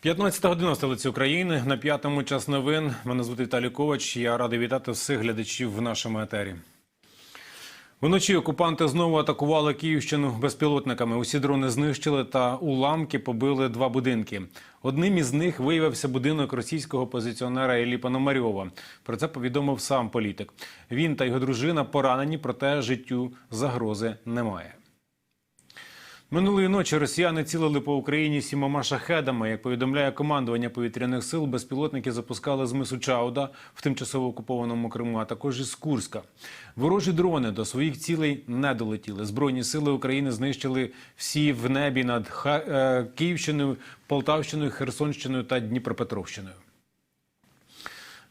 15 година столиці України на п'ятому час новин. Мене звуть Віталій Ковач. Я радий вітати всіх глядачів в нашому етері. Вночі окупанти знову атакували Київщину безпілотниками. Усі дрони знищили та уламки побили два будинки. Одним із них виявився будинок російського позиціонера Іллі Пономарьова. Про це повідомив сам політик. Він та його дружина поранені, проте життю загрози немає. Минулої ночі росіяни цілили по Україні сімома шахедами. Як повідомляє командування повітряних сил, безпілотники запускали з мису Чауда в тимчасово окупованому Криму, а також із Курська. Ворожі дрони до своїх цілей не долетіли. Збройні сили України знищили всі в небі над е, Київщиною, Полтавщиною, Херсонщиною та Дніпропетровщиною.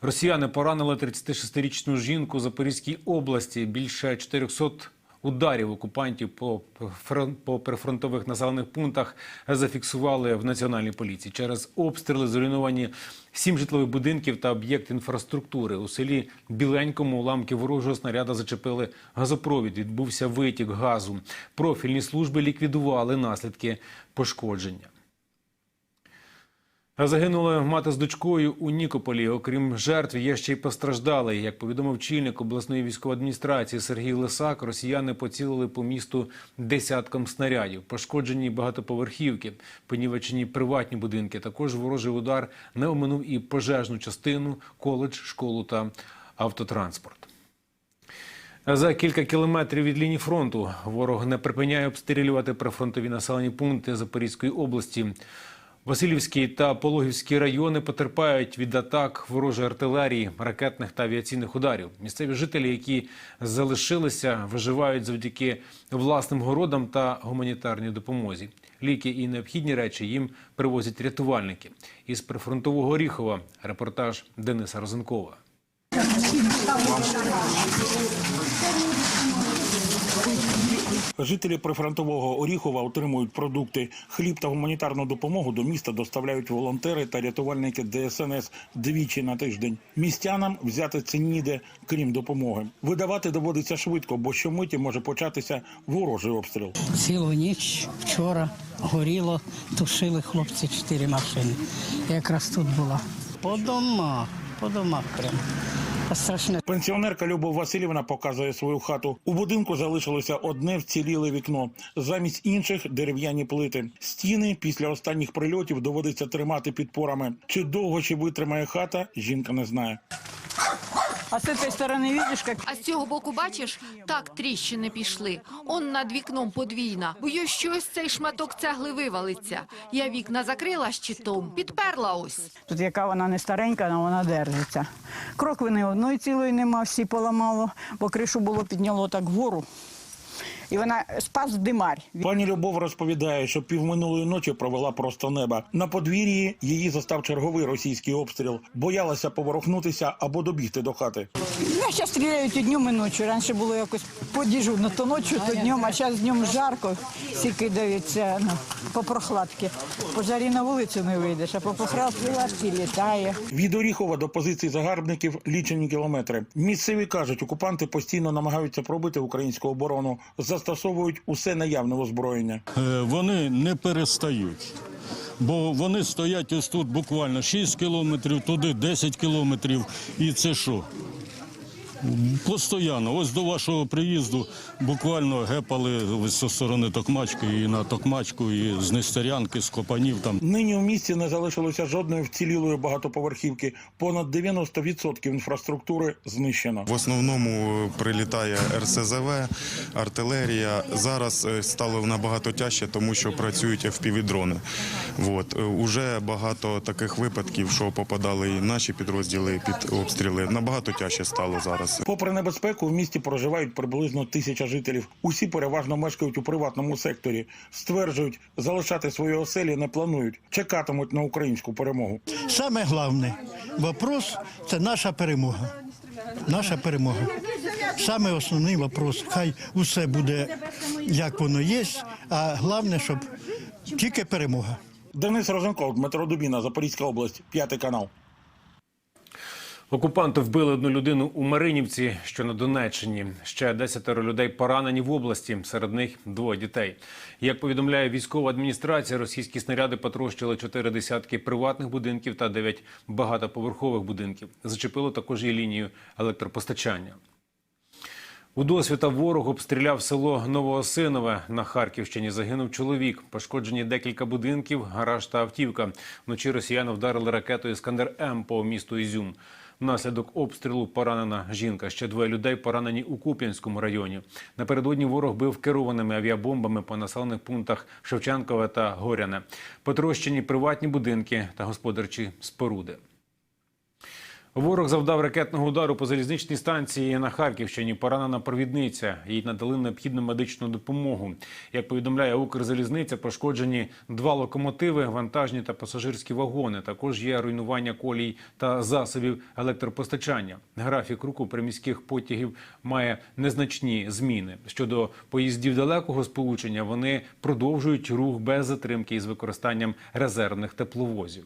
Росіяни поранили 36-річну жінку Запорізькій області. Більше 400 ударів окупантів по, по прифронтових населених пунктах зафіксували в національній поліції. Через обстріли зруйновані сім житлових будинків та об'єкт інфраструктури. У селі Біленькому уламки ворожого снаряда зачепили газопровід. Відбувся витік газу. Профільні служби ліквідували наслідки пошкодження. Загинула мати з дочкою у Нікополі. Окрім жертв, є ще й постраждалий. Як повідомив чільник обласної військової адміністрації Сергій Лисак, росіяни поцілили по місту десятком снарядів. Пошкоджені багатоповерхівки, понівечені приватні будинки. Також ворожий удар не оминув і пожежну частину, коледж, школу та автотранспорт. За кілька кілометрів від лінії фронту ворог не припиняє обстрілювати прифронтові населені пункти Запорізької області. Васильівський та Пологівські райони потерпають від атак ворожої артилерії, ракетних та авіаційних ударів. Місцеві жителі, які залишилися, виживають завдяки власним городам та гуманітарній допомозі. Ліки і необхідні речі їм привозять рятувальники. Із прифронтового Оріхова репортаж Дениса Розенкова. Жителі прифронтового Оріхова отримують продукти. Хліб та гуманітарну допомогу до міста доставляють волонтери та рятувальники ДСНС двічі на тиждень. Містянам взяти це ніде, крім допомоги. Видавати доводиться швидко, бо щомиті може початися ворожий обстріл. Цілу ніч вчора горіло, тушили хлопці чотири машини. Якраз тут була. По домах, по домах прям. Страшне. Пенсіонерка Любов Васильівна показує свою хату. У будинку залишилося одне вціліле вікно. Замість інших дерев'яні плити. Стіни після останніх прильотів доводиться тримати підпорами. Чи довго ще витримає хата, жінка не знає. А с этой стороны видишь, как А з цього боку, бачиш, так тріщини пішли. Он над вікном подвійна. Боюсь, що ось цей шматок цегли вивалиться. Я вікна закрила щитом, підперла ось. тут яка вона не старенька, але вона держиться. Крокви одної цілої нема, всі поламало, бо кришу було підняло так вгору. І вона спас димарь. Пані Любов розповідає, що півминулої ночі провела просто неба. На подвір'ї її застав черговий російський обстріл. Боялася поворухнутися або добігти до хати. Ну, зараз стріляють і днем, і ночі. Раніше було якось подіжурно, то ночі, то днем, а зараз днем жарко, всі кидаються ну, по прохладці. По жарі на вулицю не вийдеш, а по прохладці літає. Від Оріхова до позицій загарбників лічені кілометри. Місцеві кажуть, окупанти постійно намагаються пробити українську оборону, застосовують усе наявне озброєння. Е, вони не перестають. Бо вони стоять ось тут буквально 6 кілометрів, туди 10 кілометрів. І це що? Постоянно. Ось до вашого приїзду буквально гепали зі сторони Токмачки і на Токмачку, і з Нестерянки, з Копанів там. Нині у місті не залишилося жодної вцілілої багатоповерхівки. Понад 90% інфраструктури знищено. В основному е, прилітає РСЗВ, артилерія. Зараз е, стало набагато тяжче, тому що працюють FPV-дрони. От. Е, Уже багато таких випадків, що попадали і наші підрозділи під обстріли. Набагато тяжче стало зараз. Попри небезпеку, в місті проживають приблизно тисяча жителів. Усі переважно мешкають у приватному секторі. Стверджують, залишати свої оселі не планують, чекатимуть на українську перемогу. Саме головне вопрос це наша перемога. Наша перемога. Саме основний вопрос. Хай усе буде як воно є, а головне, щоб тільки перемога. Денис Розенков, Дмитро Дубіна, Запорізька область, п'ятий канал. Окупанти вбили одну людину у Маринівці, що на Донеччині. Ще десятеро людей поранені в області. Серед них двоє дітей. Як повідомляє військова адміністрація, російські снаряди потрощили чотири десятки приватних будинків та дев'ять багатоповерхових будинків. Зачепило також і лінію електропостачання. У досвіта ворог обстріляв село Новоосинове на Харківщині. Загинув чоловік. Пошкоджені декілька будинків, гараж та автівка. Вночі росіяни вдарили ракетою Іскандер М по місту Ізюм. Внаслідок обстрілу поранена жінка. Ще двоє людей поранені у Куп'янському районі. Напередодні ворог бив керованими авіабомбами по населених пунктах Шевченкове та Горяне. Потрощені приватні будинки та господарчі споруди. Ворог завдав ракетного удару по залізничній станції на Харківщині. Поранена провідниця. Їй надали необхідну медичну допомогу. Як повідомляє Укрзалізниця, пошкоджені два локомотиви, вантажні та пасажирські вагони. Також є руйнування колій та засобів електропостачання. Графік руху приміських потягів має незначні зміни. Щодо поїздів далекого сполучення, вони продовжують рух без затримки із використанням резервних тепловозів.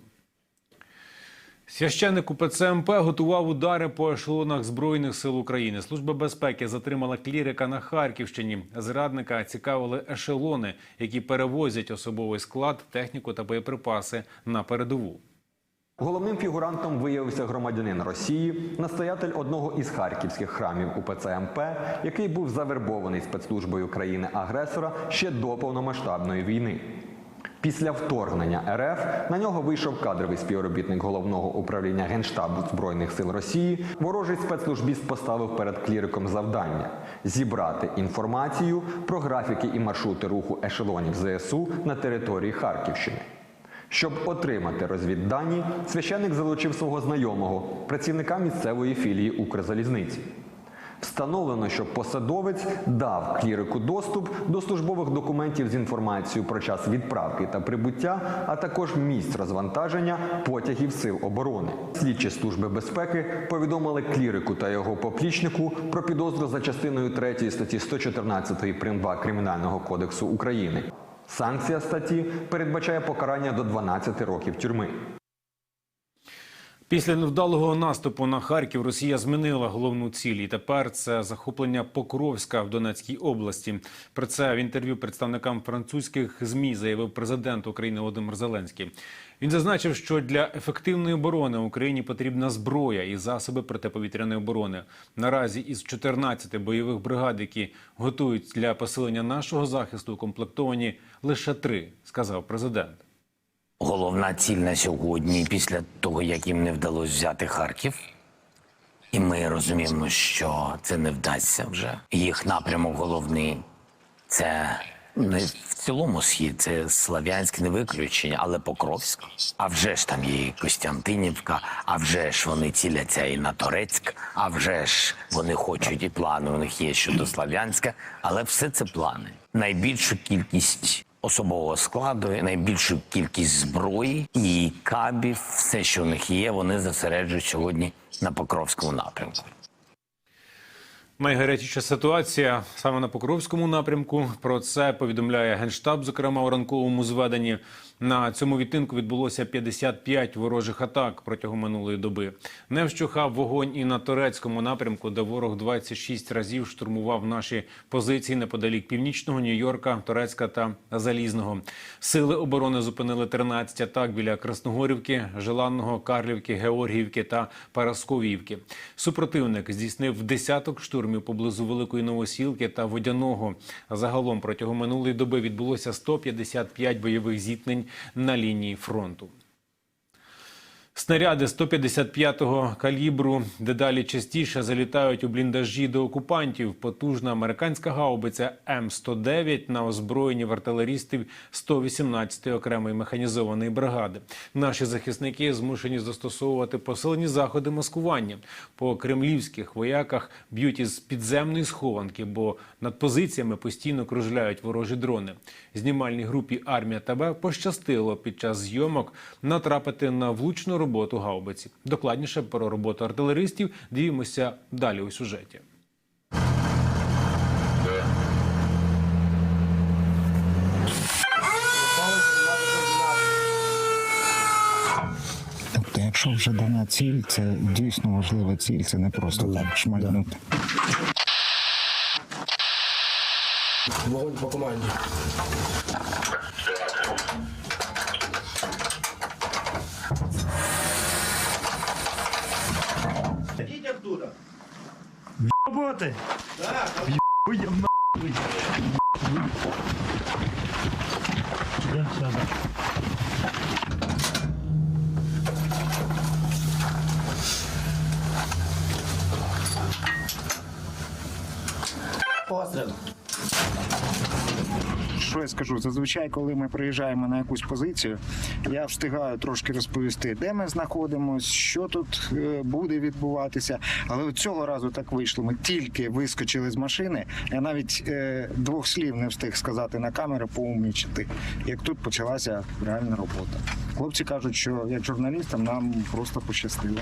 Священник УПЦ МП готував удари по ешелонах Збройних сил України. Служба безпеки затримала клірика на Харківщині. Зрадника цікавили ешелони, які перевозять особовий склад, техніку та боєприпаси на передову. Головним фігурантом виявився громадянин Росії, настоятель одного із харківських храмів УПЦ МП, який був завербований спецслужбою країни-агресора ще до повномасштабної війни. Після вторгнення РФ на нього вийшов кадровий співробітник головного управління Генштабу Збройних сил Росії. Ворожий спецслужбіст поставив перед кліриком завдання зібрати інформацію про графіки і маршрути руху ешелонів ЗСУ на території Харківщини. Щоб отримати розвіддані, священник залучив свого знайомого, працівника місцевої філії Укрзалізниці. Встановлено, що посадовець дав клірику доступ до службових документів з інформацією про час відправки та прибуття, а також місць розвантаження потягів сил оборони. Слідчі служби безпеки повідомили клірику та його поплічнику про підозру за частиною 3 статті 114 прим. 2 Кримінального кодексу України. Санкція статті передбачає покарання до 12 років тюрми. Після невдалого наступу на Харків Росія змінила головну ціль. І тепер це захоплення Покровська в Донецькій області. Про це в інтерв'ю представникам французьких змі заявив президент України Володимир Зеленський. Він зазначив, що для ефективної оборони Україні потрібна зброя і засоби протиповітряної оборони. Наразі із 14 бойових бригад, які готують для посилення нашого захисту, укомплектовані лише три, сказав президент. Головна ціль на сьогодні, після того, як їм не вдалося взяти Харків, і ми розуміємо, що це не вдасться вже. Їх напрямок головний це не в цілому схід, це Слав'янське не виключення, але Покровськ. А вже ж там є і Костянтинівка, а вже ж вони ціляться і на Торецьк, а вже ж вони хочуть і плани у них є щодо Слав'янська, але все це плани. Найбільшу кількість особового складу, найбільшу кількість зброї і кабів, все, що у них є, вони зосереджують сьогодні на Покровському напрямку. Найгарячіша ситуація саме на Покровському напрямку. Про це повідомляє генштаб. Зокрема, у ранковому зведенні на цьому відтинку відбулося 55 ворожих атак протягом минулої доби. Не вщухав вогонь і на турецькому напрямку, де ворог 26 разів штурмував наші позиції неподалік північного Нью-Йорка, Турецька та Залізного. Сили оборони зупинили 13 атак біля Красногорівки, Желанного, Карлівки, Георгіївки та Парасковіївки. Супротивник здійснив десяток штурмів поблизу Великої Новосілки та Водяного. Загалом протягом минулої доби відбулося 155 бойових зіткнень на лінії фронту. Снаряди 155-го калібру дедалі частіше залітають у бліндажі до окупантів. Потужна американська гаубиця М109 на озброєнні в артилерістів 118-ї окремої механізованої бригади. Наші захисники змушені застосовувати посилені заходи маскування. По кремлівських вояках б'ють із підземної схованки, бо над позиціями постійно кружляють ворожі дрони. Знімальній групі Армія ТБ пощастило під час зйомок натрапити на влучну роботу гаубиці. Докладніше про роботу артилеристів дивимося далі у сюжеті. Тобто якщо вже дана ціль, це дійсно важлива ціль, це не просто так шмальнути. Вогонь по команді. Роботи! Постріл. Я скажу? Зазвичай, коли ми приїжджаємо на якусь позицію, я встигаю трошки розповісти, де ми знаходимося, що тут е, буде відбуватися. Але цього разу так вийшло. Ми тільки вискочили з машини. Я навіть е, двох слів не встиг сказати на камеру, поумнічити. Як тут почалася реальна робота. Хлопці кажуть, що як журналістам нам просто пощастило.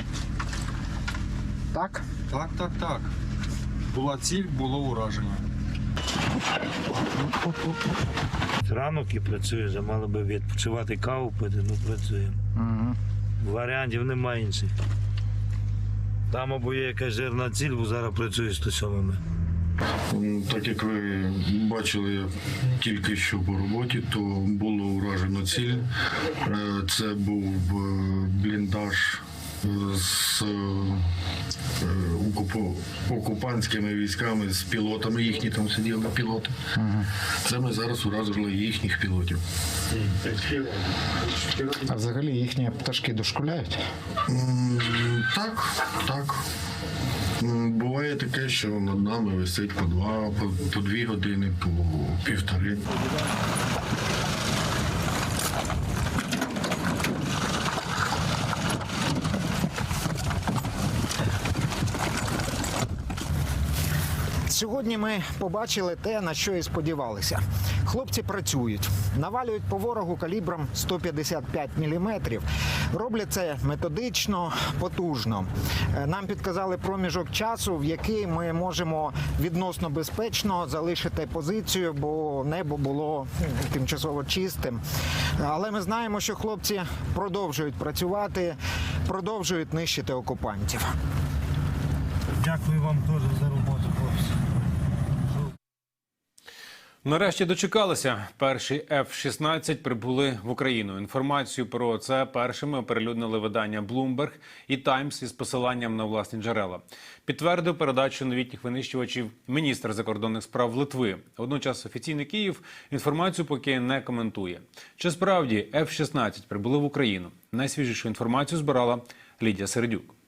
Так? Так, так, так. Була ціль, було ураження. Ранок і працюю, вже мали би відпочивати каву пити, ну працюємо. Угу. Варіантів немає інших. Там або є якась жирна ціль, бо зараз працюю з 107 Так як ви бачили тільки що по роботі, то було уражено ціль. Е, Це був е, бліндаж з е, окупантськими військами, з пілотами. Їхні там сиділи пілоти. Це ми зараз уразили їхніх пілотів. А взагалі їхні пташки дошкуляють? Так, так. Буває таке, що над нами висить по два, по, по дві години, по півтори. Сьогодні ми побачили те, на що і сподівалися. Хлопці працюють, навалюють по ворогу калібром 155 мм. Роблять це методично, потужно. Е, Нам підказали проміжок часу, в який ми можемо відносно безпечно залишити позицію, бо небо було тимчасово чистим. Але ми знаємо, що хлопці продовжують працювати, продовжують нищити окупантів. Дякую вам теж за роботу, хлопці. Нарешті дочекалися. Перші F-16 прибули в Україну. Інформацію про це першими оприлюднили видання Bloomberg і Times із посиланням на власні джерела. Підтвердив передачу новітніх винищувачів міністр закордонних справ Литви. Водночас офіційний Київ інформацію поки не коментує. Чи справді F-16 прибули в Україну? Найсвіжішу інформацію збирала Лідія Сердюк.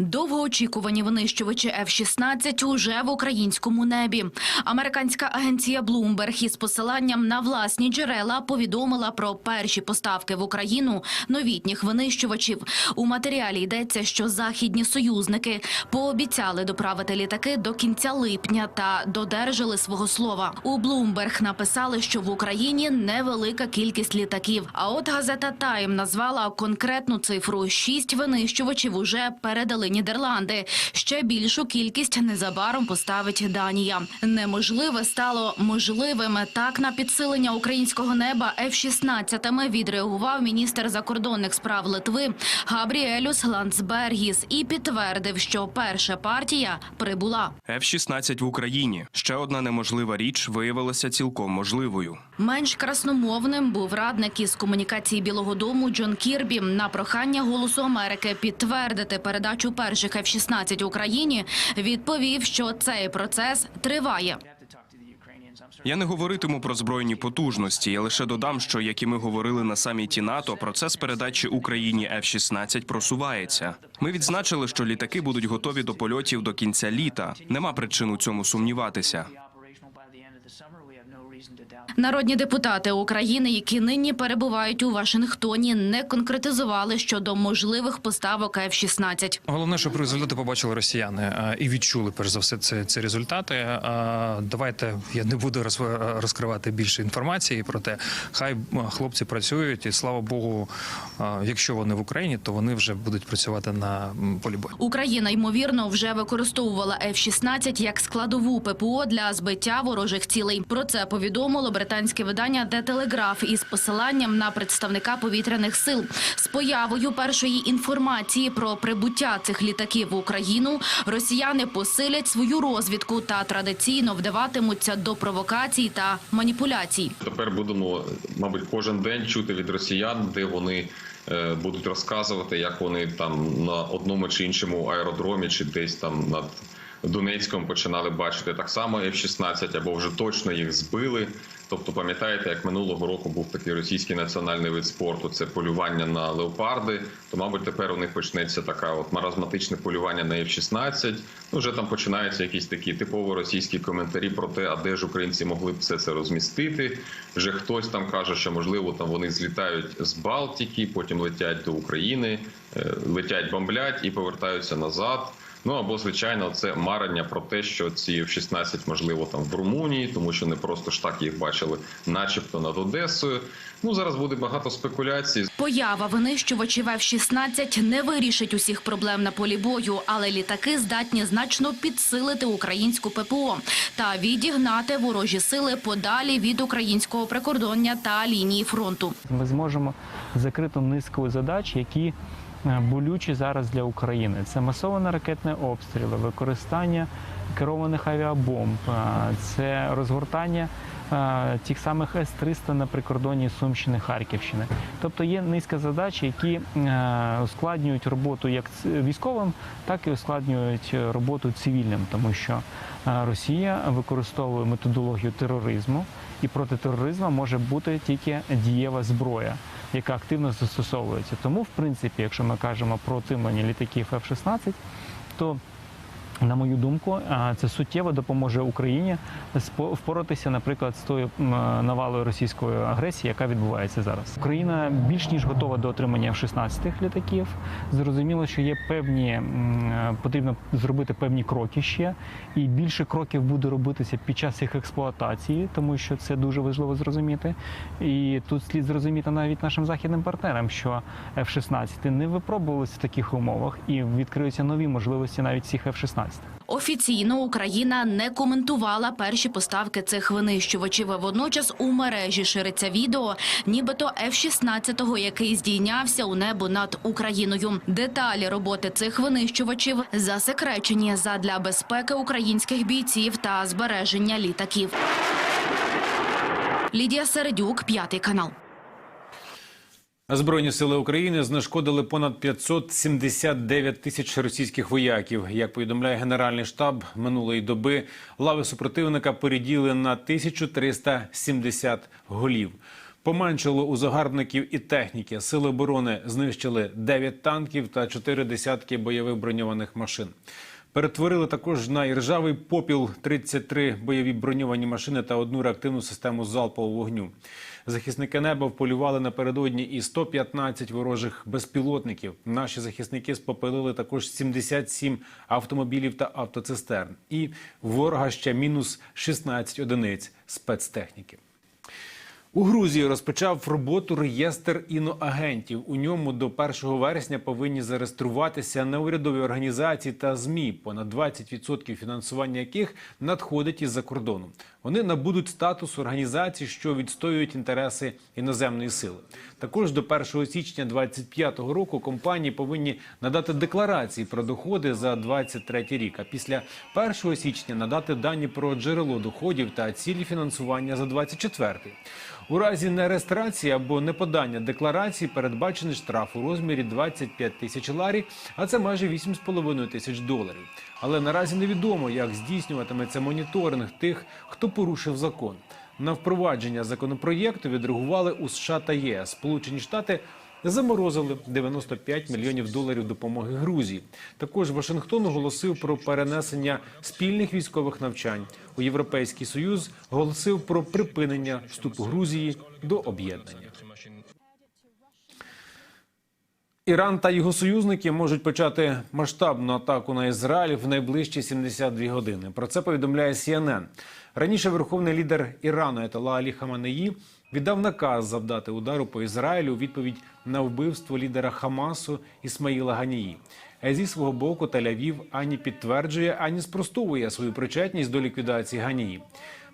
Довгоочікувані винищувачі F-16 уже в українському небі. Американська агенція Bloomberg із посиланням на власні джерела повідомила про перші поставки в Україну новітніх винищувачів. У матеріалі йдеться, що західні союзники пообіцяли доправити літаки до кінця липня та додержали свого слова. У Bloomberg написали, що в Україні невелика кількість літаків. А от газета Тайм назвала конкретну цифру: шість винищувачів уже передали Нідерланди. Ще більшу кількість незабаром поставить Данія. Неможливе стало можливим. Так на підсилення українського неба F-16 відреагував міністр закордонних справ Литви Габріелюс Ландсбергіс і підтвердив, що перша партія прибула. F-16 в Україні. Ще одна неможлива річ виявилася цілком можливою. Менш красномовним був радник із комунікації Білого Дому Джон Кірбі на прохання Голосу Америки підтвердити передачу перших F-16 Україні. Відповів, що цей процес триває. Я не говоритиму про збройні потужності. Я лише додам, що як і ми говорили на саміті НАТО, процес передачі Україні F-16 просувається. Ми відзначили, що літаки будуть готові до польотів до кінця літа. Нема причин у цьому сумніватися. Народні депутати України, які нині перебувають у Вашингтоні, не конкретизували щодо можливих поставок F-16. Головне, щоб результати побачили росіяни е, і відчули перш за все це, ці результати. Е, Давайте я не буду роз- розкривати більше інформації про те. Хай хлопці працюють, і слава Богу, е, якщо вони в Україні, то вони вже будуть працювати на полі бою. Україна ймовірно вже використовувала F-16 як складову ППО для збиття ворожих цілей. Про це повідомило британське видання «Де Телеграф» із посиланням на представника повітряних сил. З появою першої інформації про прибуття цих літаків в Україну росіяни посилять свою розвідку та традиційно вдаватимуться до провокацій та маніпуляцій. Тепер будемо, мабуть, кожен день чути від росіян, де вони е, будуть розказувати, як вони там на одному чи іншому аеродромі, чи десь там над Донецьком починали бачити так само F-16, або вже точно їх збили. Тобто, пам'ятаєте, як минулого року був такий російський національний вид спорту, це полювання на леопарди. То, мабуть, тепер у них почнеться така от маразматичне полювання на F-16. Ну, вже там починаються якісь такі типово російські коментарі про те, а де ж українці могли б все це розмістити. Вже хтось там каже, що можливо там вони злітають з Балтики, потім летять до України, е, летять бомблять і повертаються назад. Ну або звичайно, це марення про те, що ці F-16, можливо, там в Румунії, тому що не просто ж так їх бачили, начебто над Одесою. Ну зараз буде багато спекуляцій. Поява винищувачів F-16 не вирішить усіх проблем на полі бою, але літаки здатні значно підсилити українську ППО та відігнати ворожі сили подалі від українського прикордоння та лінії фронту. Ми зможемо закрити низку задач, які е, болючі зараз для України. Це масовані ракетні обстріли, використання керованих авіабомб, е, це розгортання тих самих С-300 на прикордоні Сумщини Харківщини. Тобто є низка задач, які е, ускладнюють роботу як військовим, так і ускладнюють е, роботу цивільним, тому що е, Росія використовує методологію тероризму, і проти тероризму може бути тільки дієва зброя, яка активно застосовується. Тому, в принципі, якщо ми кажемо про отримання літаків F-16, то на мою думку, це суттєво допоможе Україні впоратися, наприклад, з тою навалою російської агресії, яка відбувається зараз. Україна більш ніж готова до отримання F-16 літаків. Зрозуміло, що є певні потрібно зробити певні кроки ще, і більше кроків буде робитися під час їх експлуатації, тому що це дуже важливо зрозуміти. І тут слід зрозуміти навіть нашим західним партнерам, що F-16 не випробувалися в таких умовах і відкриються нові можливості навіть цих F-16. Офіційно Україна не коментувала перші поставки цих винищувачів. Водночас у мережі шириться відео, нібито F-16, який здійнявся у небо над Україною. Деталі роботи цих винищувачів засекречені задля безпеки українських бійців та збереження літаків. Лідія Середюк, п'ятий канал. Збройні сили України знешкодили понад 579 тисяч російських вояків. Як повідомляє Генеральний штаб минулої доби, лави супротивника поріділи на 1370 голів. Поменшало у загарбників і техніки. Сили оборони знищили 9 танків та 4 десятки бойових броньованих машин. Перетворили також на іржавий попіл 33 бойові броньовані машини та одну реактивну систему залпового вогню. Захисники неба вполювали напередодні і 115 ворожих безпілотників. Наші захисники спопилили також 77 автомобілів та автоцистерн. І ворога ще мінус 16 одиниць спецтехніки. У Грузії розпочав роботу реєстр іноагентів. У ньому до 1 вересня повинні зареєструватися неурядові організації та змі, понад 20% фінансування яких надходить із-за кордону. Вони набудуть статус організацій, що відстоюють інтереси іноземної сили. Також до 1 січня 2025 року компанії повинні надати декларації про доходи за 2023 рік. А після 1 січня надати дані про джерело доходів та цілі фінансування за 2024. У разі нереєстрації або неподання декларації передбачений штраф у розмірі 25 тисяч ларі, а це майже 8,5 тисяч доларів. Але наразі невідомо, як здійснюватиметься моніторинг тих, хто порушив закон. На впровадження законопроєкту відреагували у США та ЄС. Сполучені Штати заморозили 95 мільйонів доларів допомоги Грузії. Також Вашингтон оголосив про перенесення спільних військових навчань. У Європейський Союз оголосив про припинення вступу Грузії до об'єднання. Іран та його союзники можуть почати масштабну атаку на Ізраїль в найближчі 72 години. Про це повідомляє CNN. Раніше верховний лідер Ірану Етала Алі Хаманеї віддав наказ завдати удару по Ізраїлю у відповідь на вбивство лідера Хамасу Ісмаїла Ганії. Зі свого боку Тель-Авів ані підтверджує, ані спростовує свою причетність до ліквідації Ганії.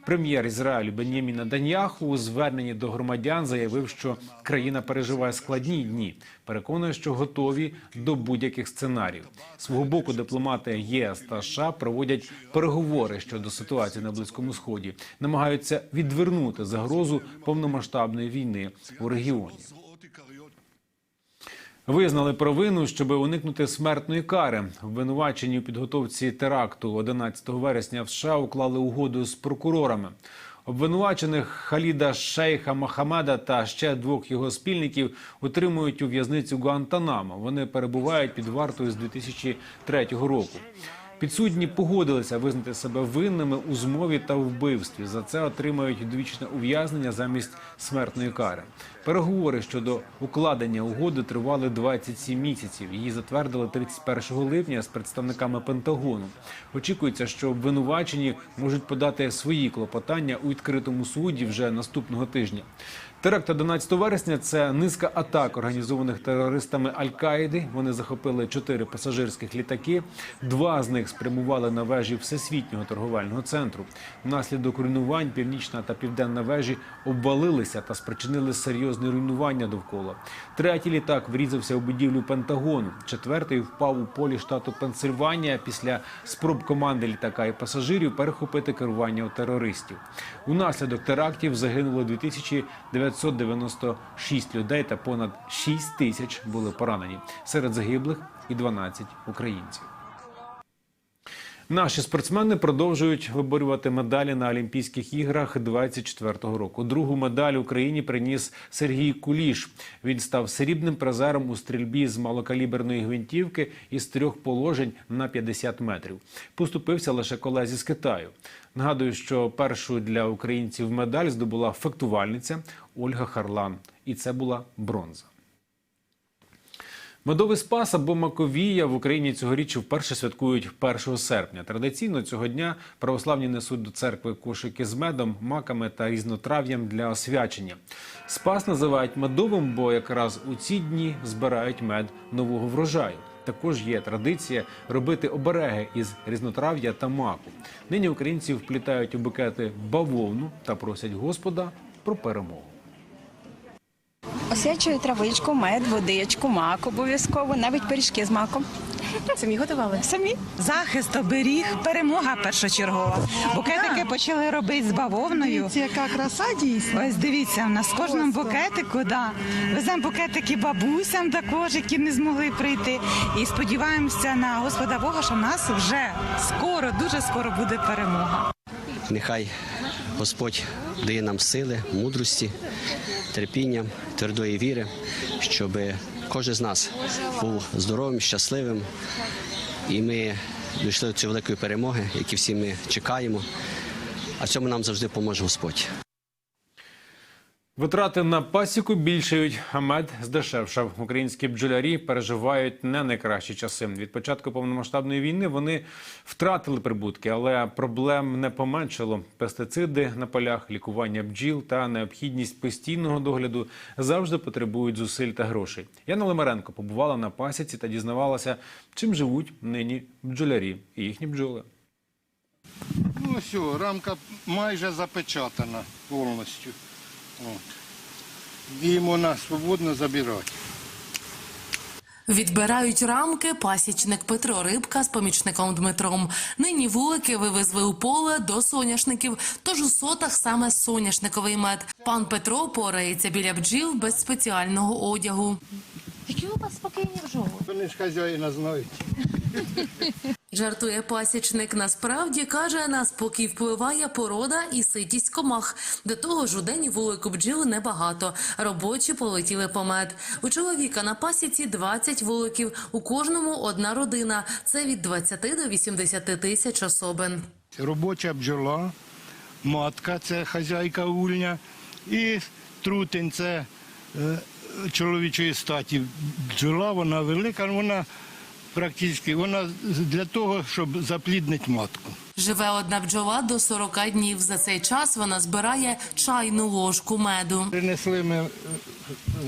Прем'єр Ізраїлю Бенєміна Даньяху у зверненні до громадян заявив, що країна переживає складні дні. Переконує, що готові до будь-яких сценаріїв. Свого боку дипломати ЄС та США проводять переговори щодо ситуації на близькому сході, намагаються відвернути загрозу повномасштабної війни у регіоні. Визнали провину, щоб уникнути смертної кари. Обвинувачені у підготовці теракту 11 вересня в США уклали угоду з прокурорами. Обвинувачених Халіда Шейха Махамеда та ще двох його спільників утримують у в'язницю Гуантанамо. Вони перебувають під вартою з 2003 року. Підсудні погодилися визнати себе винними у змові та вбивстві. За це отримають довічне ув'язнення замість смертної кари. Переговори щодо укладення угоди тривали 27 місяців. Її затвердили 31 липня з представниками Пентагону. Очікується, що обвинувачені можуть подати свої клопотання у відкритому суді вже наступного тижня. Теракт 11 вересня це низка атак, організованих терористами Аль-Каїди. Вони захопили чотири пасажирських літаки. Два з них спрямували на вежі всесвітнього торговельного центру. Внаслідок руйнувань північна та південна вежі обвалилися та спричинили серйозне руйнування довкола. Третій літак врізався у будівлю Пентагону. Четвертий впав у полі штату Пенсильванія після спроб команди літака і пасажирів перехопити керування у терористів. Унаслідок терактів загинуло 2996 людей та понад 6 тисяч були поранені. Серед загиблих і 12 українців. Наші спортсмени продовжують виборювати медалі на Олімпійських іграх 24-го року. Другу медаль Україні приніс Сергій Куліш. Він став срібним призером у стрільбі з малокаліберної гвинтівки із трьох положень на 50 метрів. Поступився лише колезі з Китаю. Нагадую, що першу для українців медаль здобула фехтувальниця Ольга Харлан, і це була бронза. Медовий спас або Маковія в Україні цьогоріч вперше святкують 1 серпня. Традиційно цього дня православні несуть до церкви кошики з медом, маками та різнотрав'ям для освячення. Спас називають медовим, бо якраз у ці дні збирають мед нового врожаю. Також є традиція робити обереги із різнотрав'я та маку. Нині українці вплітають у букети бавовну та просять Господа про перемогу. Освячую травичку, мед, водичку, мак обов'язково, навіть пиріжки з маком. Самі готували? Самі. Захист, оберіг, перемога першочергова. Букетики почали робити з бавовною. Дивіться, яка краса дійсно. Ось дивіться, у нас в кожному букетику, да. Веземо букетики бабусям також, які не змогли прийти. І сподіваємося на Господа Бога, що в нас вже скоро, дуже скоро буде перемога. Нехай Господь дає нам сили, мудрості, терпіння, твердої віри, щоб кожен з нас був здоровим, щасливим, і ми дійшли до цієї великої перемоги, які всі ми чекаємо. А цьому нам завжди поможе Господь. Витрати на пасіку більшають, а мед здешевшав. Українські бджолярі переживають не найкращі часи. Від початку повномасштабної війни вони втратили прибутки, але проблем не поменшало. Пестициди на полях, лікування бджіл та необхідність постійного догляду завжди потребують зусиль та грошей. Яна Лимаренко побувала на пасіці та дізнавалася, чим живуть нині бджолярі і їхні бджоли. Ну все, рамка майже запечатана повністю. От. нас свободно забирати. Відбирають рамки пасічник Петро Рибка з помічником Дмитром. Нині вулики вивезли у поле до соняшників, тож у сотах саме соняшниковий мед. Пан Петро порається біля бджіл без спеціального одягу. Які у вас спокійні бджоли? Вони ж хазяїна знають. Жартує пасічник. Насправді каже, на спокій впливає порода і ситість комах. До того ж, у день вулику бджіл небагато. Робочі полетіли по мед. У чоловіка на пасіці 20 вуликів. У кожному одна родина. Це від 20 до 80 тисяч особин. Робоча бджола, матка це хазяйка ульня, і трутень це е, чоловічої статі. Бджола, вона велика, вона практично вона для того, щоб запліднити матку. Живе одна бджола до 40 днів. За цей час вона збирає чайну ложку меду. Принесли ми е,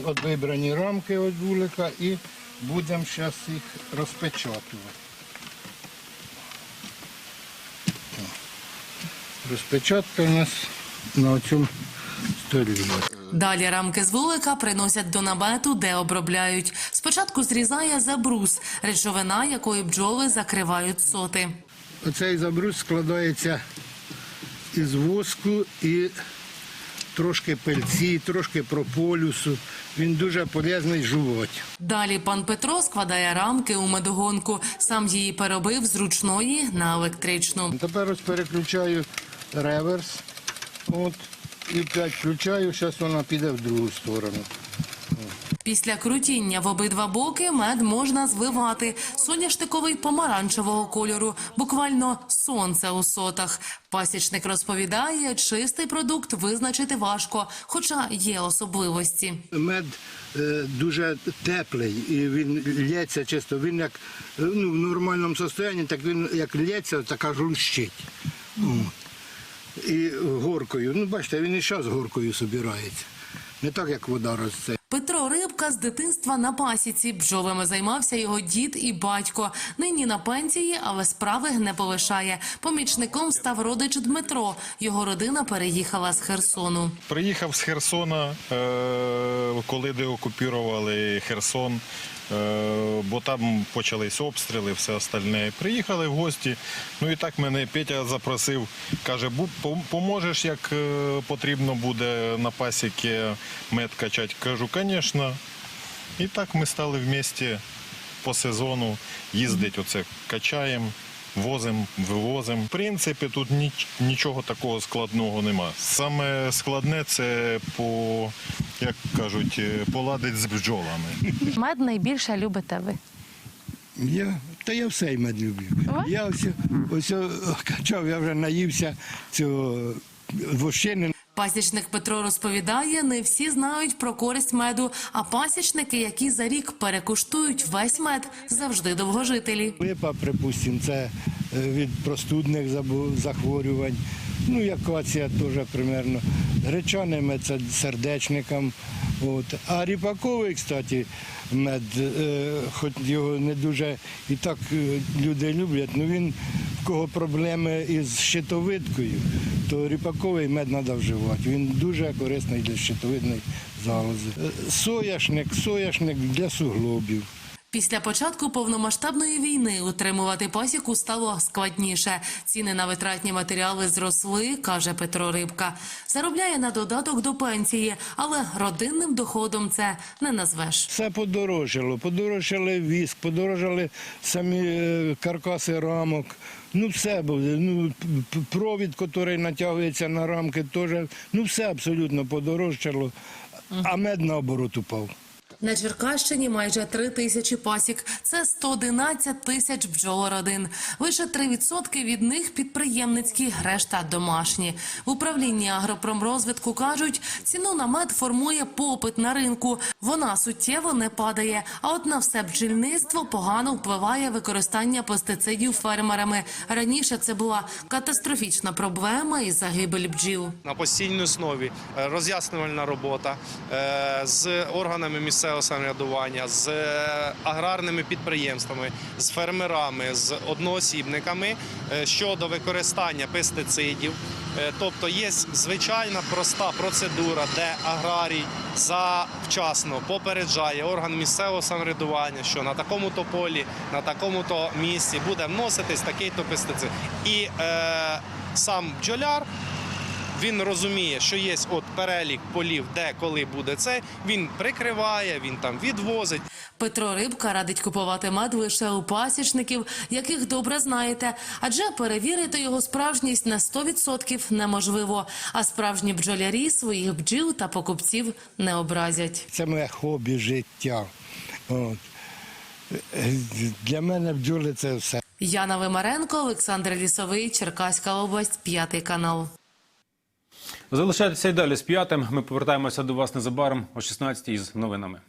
от вибрані рамки від вулика і будемо зараз їх розпечатувати. Розпечатка у нас на цьому столі. Далі рамки з вулика приносять до намету, де обробляють. Спочатку зрізає забрус, речовина, якою бджоли закривають соти. Оцей забрус складається із воску і трошки пильці, трошки прополюсу. Він дуже полезний жувати. Далі пан Петро складає рамки у медогонку. Сам її перебив з ручної на електричну. Тепер ось переключаю реверс. От, і п'ять включаю, зараз вона піде в другу сторону. Після крутіння в обидва боки мед можна звивати. Соняшниковий помаранчевого кольору, буквально сонце у сотах. Пасічник розповідає, чистий продукт визначити важко, хоча є особливості. Мед е, дуже теплий і він лється чисто. Він як ну, в нормальному стані, так він як лється, так аж лущить. І горкою. Ну, бачите, він і зараз горкою собирається. Не так, як вода росте. Петро Рибка з дитинства на пасіці. Бджолами займався його дід і батько. Нині на пенсії, але справи не полишає. Помічником став родич Дмитро. Його родина переїхала з Херсону. Приїхав з Херсона, е, коли деокупірували Херсон, бо там почались обстріли, все остальне. Приїхали в гості. Ну і так мене Петя запросив, каже, «Бу- поможеш, як е, потрібно буде на пасіки мед качати. Кажу, звісно. І так ми стали в місті по сезону їздити, оце качаємо. Возимо, вивозимо. В принципі, тут ніч- нічого такого складного нема. Саме складне це по, як кажуть, е, поладить з бджолами. Мед найбільше любите ви. Я, та я все й мед люблю. Я ось, ось качав, я вже наївся цього вощини. Пасічник Петро розповідає, не всі знають про користь меду, а пасічники, які за рік перекуштують весь мед, завжди довгожителі. Липа, припустимо, це е, від простудних захворювань. Ну, як акація теж примерно. Гречаний мед це сердечникам. От. А ріпаковий, кстати, мед, е, хоч його не дуже і так е, люди люблять, але він в кого проблеми із щитовидкою, то ріпаковий мед треба вживати. Він дуже корисний для щитовидної залози. Е, Сояшник, сояшник для суглобів. Після початку повномасштабної війни утримувати пасіку стало складніше. Ціни на витратні матеріали зросли, каже Петро Рибка. Заробляє на додаток до пенсії, але родинним доходом це не назвеш. Все подорожчало. Подорожчали віск, подорожчали самі е, каркаси рамок. Ну, все буде. Ну, провід, який натягується на рамки, теж. Ну, все абсолютно подорожчало. А мед наоборот упав. На Черкащині майже три тисячі пасік. Це 111 тисяч бджолородин. Лише 3% від них підприємницькі, решта домашні. В управлінні агропромрозвитку кажуть, ціну на мед формує попит на ринку. Вона суттєво не падає. А от на все бджільництво погано впливає використання пестицидів фермерами. Раніше це була катастрофічна проблема і загибель бджіл. на постійній основі е, роз'яснювальна робота е, з органами місцевого самоврядування, з е, аграрними підприємствами, з фермерами, з одноосібниками е, щодо використання пестицидів. Е, Тобто є звичайна проста процедура, де аграрій завчасно попереджає орган місцевого самоврядування, що на такому-то полі, на такому-то місці буде вноситись такий-то пестицид. І е, сам бджоляр він розуміє, що є от перелік полів, де коли буде це. Він прикриває, він там відвозить. Петро Рибка радить купувати мед лише у пасічників, яких добре знаєте, адже перевірити його справжність на 100% неможливо. А справжні бджолярі своїх бджіл та покупців не образять. Це моє хобі, життя. От. Для мене бджоли це все. Яна Вимаренко, Олександр Лісовий, Черкаська область, п'ятий канал. Залишайтеся й далі з п'ятим. Ми повертаємося до вас незабаром о 16 із новинами.